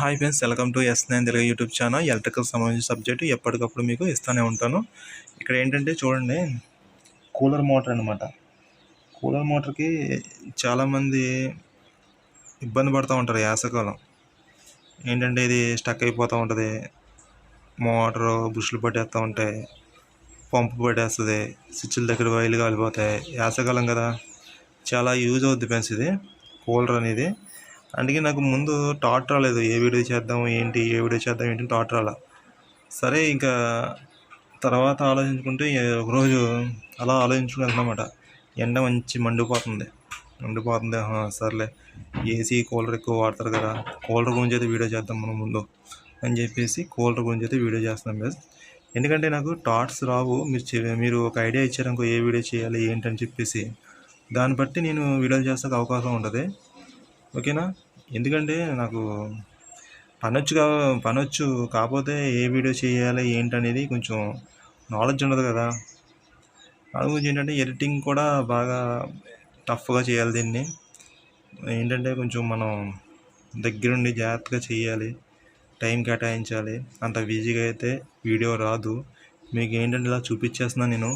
Hi friends welcome to S nine Telugu YouTube channel. Electrical సంబంధించిన subject ఎప్పటికప్పుడు మీకు ఇస్తూనే ఉంటాను. ఇక్కడ ఏంటంటే చూడండి కూలర్ మోటార్ అనమాట కూలర్ మోటార్కి చాలామంది ఇబ్బంది పడుతూ ఉంటారు యాసకాలం. ఏంటంటే ఇది స్టక్ అయిపోతూ ఉంటుంది మోటారు బుష్లు పట్టేస్తూ ఉంటాయి పంపు పట్టేస్తుంది స్విచ్ల దగ్గర వైర్లు కాలిపోతాయి. యాసకాలం కదా చాలా యూజ్ అవుద్ది ఫ్రెండ్స్ ఇది కూలర్ అనేది. అందుకే నాకు ముందు టాట్ రాలేదు ఏ వీడియో చేద్దాం ఏంటి ఏ వీడియో చేద్దాం ఏంటి టాట్ రాలా. సరే ఇంకా తర్వాత ఆలోచించుకుంటే ఒకరోజు అలా ఆలోచించుకుని వెళ్తామన్నమాట ఎండ మంచి మండిపోతుంది. మండిపోతుంది సర్లే. ఏసీ కూలర్ ఎక్కువ వాడతారు కదా కూలర్ గురించి అయితే వీడియో చేద్దాం మనం ముందు అని చెప్పేసి కూలర్ గురించి అయితే వీడియో చేస్తున్నాం బస్ ఎందుకంటే నాకు టాట్స్ రావు మీరు మీరు ఒక ఐడియా ఇచ్చారనుకో ఏ వీడియో చేయాలి ఏంటని చెప్పేసి. దాన్ని బట్టి నేను వీడియోలు చేస్తాక అవకాశం ఉంటుంది. ఓకేనా? ఎందుకంటే నాకు పనొచ్చు కా పనొచ్చు కాకపోతే ఏ వీడియో చేయాలి ఏంటనేది కొంచెం నాలెడ్జ్ ఉండదు కదా. దాని గురించి ఏంటంటే ఎడిటింగ్ కూడా బాగా టఫ్గా చేయాలి దీన్ని. ఏంటంటే కొంచెం మనం దగ్గరుండి జాగ్రత్తగా చేయాలి టైం కేటాయించాలి. అంత బిజీగా అయితే వీడియో రాదు. మీకు ఏంటంటే ఇలా చూపించేస్తున్నాను నేను.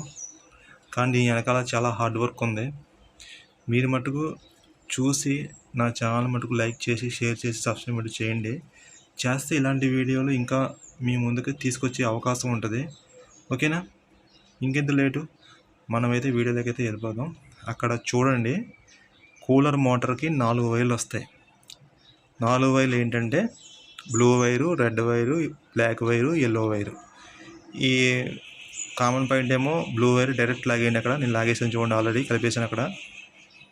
కానీ దీని వెనకాల చాలా హార్డ్ వర్క్ ఉంది. మీరు మటుకు చూసి నా ఛానల్ మటుకు లైక్ చేసి షేర్ చేసి సబ్స్క్రైబ్ చేయండి. చేస్తే ఇలాంటి వీడియోలు ఇంకా మీ ముందుకు తీసుకొచ్చే అవకాశం ఉంటుంది. ఓకేనా? ఇంకెంత లేటు? మనమైతే వీడియోలోకి అయితే వెళ్ళిపోదాం. అక్కడ చూడండి కూలర్ మోటార్కి నాలుగు వైర్లు వస్తాయి. నాలుగు వైర్లు ఏంటంటే blue wire red wire black wire yellow wire. ఈ కామన్ పాయింట్ ఏమో బ్లూ వైర్ డైరెక్ట్ లాగేయండి అక్కడ. నేను లాగేసాను చూడండి ఆల్రెడీ కలిపేసాను అక్కడ.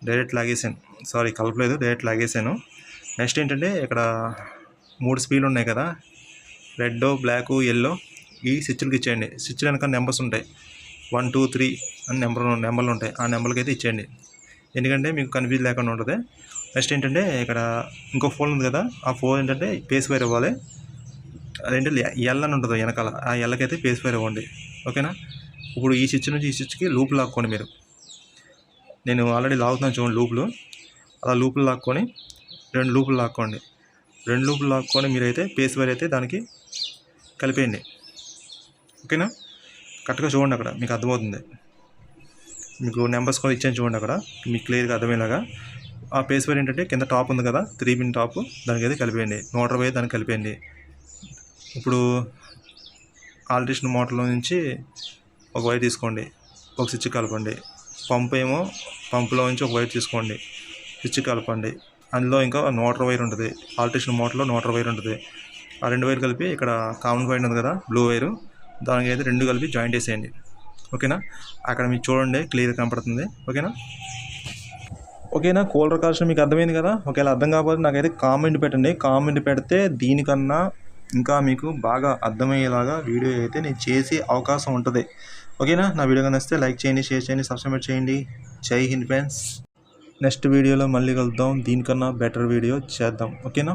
డైరెక్ట్ లాగేసాను. సారీ కలపలేదు డైరెక్ట్ లాగేసాను. నెక్స్ట్ ఏంటంటే ఇక్కడ మూడు స్పీడ్లు ఉన్నాయి కదా. రెడ్ బ్లాక్ ఎల్లో ఈ స్విచ్లకి ఇచ్చేయండి. స్విచ్ వెనక నెంబర్స్ ఉంటాయి. వన్ టూ త్రీ అని నెంబర్ నెంబర్లు ఉంటాయి. ఆ నెంబర్లకి అయితే ఇచ్చేయండి. ఎందుకంటే మీకు కన్ఫ్యూజ్ లేకుండా ఉంటుంది. నెక్స్ట్ ఏంటంటే ఇక్కడ ఇంకో ఫోన్ ఉంది కదా. ఆ ఫోన్ ఏంటంటే పేస్ వైర్ ఇవ్వాలి. అదేంటి ఎల్ అని ఉంటుంది వెనకాల. ఆ ఎల్లకైతే పేస్ వైర్ ఇవ్వండి. ఓకేనా? ఇప్పుడు ఈ స్విచ్ నుంచి ఈ స్విచ్కి లూప్ లాక్కోండి మీరు. నేను ఆల్రెడీ లాగుతున్నాను చూడండి లూపులు. అలా లూపులు లాక్కొని రెండు లూపులు లాక్కోండి. రెండు లూపులు లాక్కొని మీరైతే పేస్ వైర్ అయితే దానికి కలిపేయండి. ఓకేనా? కరెక్ట్గా చూడండి అక్కడ మీకు అర్థమవుతుంది. మీకు నెంబర్స్ కూడా ఇచ్చాను చూడండి అక్కడ మీకు క్లియర్గా అర్థమయ్యేలాగా. ఆ పేస్ వైర్ ఏంటంటే కింద టాప్ ఉంది కదా త్రీ పిన్ టాప్ దానికి అయితే కలిపేయండి. మోటార్ వైర్ దానికి కలిపేయండి. ఇప్పుడు ఆల్ట్రేషన్ మోటార్లో నుంచి ఒక వైర్ తీసుకోండి ఒక స్విచ్ కలపండి. పంప్ ఏమో పంపులో నుంచి ఒక వైర్ తీసుకోండి స్విచ్ కలపండి. అందులో ఇంకా మోటార్ వైర్ ఉంటుంది ఆల్ట్రేషన్ మోటార్లో మోటార్ వైర్ ఉంటుంది. ఆ రెండు వైర్ కలిపి ఇక్కడ కామన్ వైర్ ఉంది కదా బ్లూ వైరు దానికి అయితే రెండు కలిపి జాయింట్ వేసేయండి. ఓకేనా? అక్కడ మీకు చూడండి క్లియర్ కనపడుతుంది. ఓకేనా? ఓకేనా? కూలర్ కాల్షన్ మీకు అర్థమైంది కదా? ఒకవేళ అర్థం కాకపోతే నాకైతే కామెంట్ పెట్టండి. కామెంట్ పెడితే దీనికన్నా ఇంకా మీకు బాగా అర్థమయ్యేలాగా వీడియో అయితే నేను చేసే అవకాశం ఉంటుంది. ఓకేనా? నా వీడియో కనిస్తే లైక్ చేయండి షేర్ చేయండి సబ్స్క్రైబ్ చేయండి. జై హింద్ ఫ్రెండ్స్. నెక్స్ట్ వీడియోలో మళ్ళీ కలుద్దాం. దీనికన్నా బెటర్ వీడియో చేద్దాం. ఓకేనా?